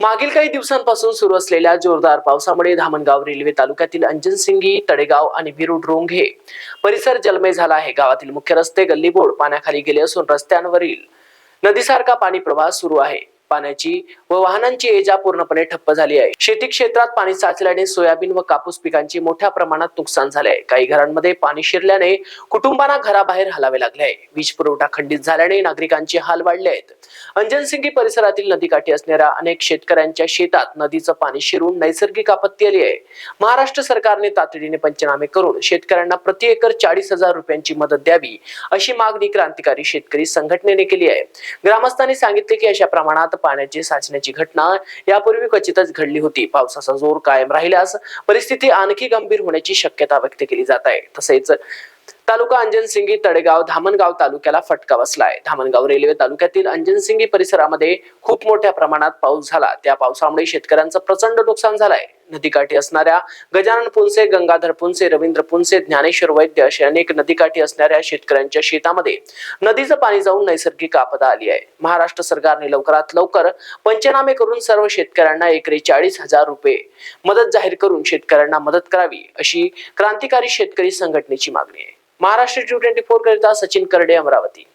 मागील काही दिवसांपासून सुरू असलेल्या जोरदार पावसामुळे धामणगाव रेल्वे तालुक्यातील अंजनसिंगी तडेगाव आणि विरुड रोंघे परिसर जलमय झाला आहे. गावातील मुख्य रस्ते गल्लीबोर्ड पाण्याखाली गेले असून रस्त्यांवरील नदीसारखा पाणी प्रवाह सुरू आहे. पाण्याची व वाहनांची ये जा पूर्णपणे ठप्प झाली आहे. शेती क्षेत्रात पाणी साचल्याने सोयाबीन व कापूस पिकांची मोठ्या प्रमाणात नुकसान झाले आहे काही घरांमध्ये पाणी शिरल्याने कुटुंबांना घराबाहेर हलावे लागले आहे. वीज पुरवठा खंडित झाल्याने नागरिकांचे हाल वाढले आहेत. अंजनसिंगी परिसरातील नदीकाठी असणाऱ्या अनेक शेतकऱ्यांच्या शेतात नदीचं पाणी शिरून नैसर्गिक आपत्ती आली आहे. महाराष्ट्र सरकारने तातडीने पंचनामे करून शेतकऱ्यांना प्रति एकर चाळीस हजार रुपयांची मदत द्यावी अशी मागणी क्रांतिकारी शेतकरी संघटनेने केली आहे. ग्रामस्थांनी सांगितले की अशा प्रमाणात पाण्याची साचण्याची घटना यापूर्वी क्वचितच घडली होती. पावसाचा जोर कायम राहिल्यास परिस्थिती आणखी गंभीर होण्याची शक्यता व्यक्त केली जात आहे. तसेच तालुका अंजनसिंगी तडेगाव धामणगाव तालुक्याला फटका बसलाय. धामणगाव रेल्वे तालुक्यातील अंजनसिंगी परिसरामध्ये खूप मोठ्या प्रमाणात पाऊस झाला. त्या पावसामुळे शेतकऱ्यांचं प्रचंड नुकसान झालंय. नदीकाठी असणाऱ्या गजानन पुंसे गंगाधर पुंसे रवींद्र पुंसे ज्ञानेश्वर वैद्य असे अनेक नदीकाठी असणाऱ्या शेतकऱ्यांच्या शेतामध्ये नदीचं पाणी जाऊन नैसर्गिक आपदा आली आहे. महाराष्ट्र सरकारने लवकरात लवकर पंचनामे करून सर्व शेतकऱ्यांना एकरी चाळीस हजार रुपये मदत जाहीर करून शेतकऱ्यांना मदत करावी अशी क्रांतिकारी शेतकरी संघटनेची मागणी आहे. महाराष्ट्र टू ट्वेंटी फोर करिता सचिन करडे अमरावती.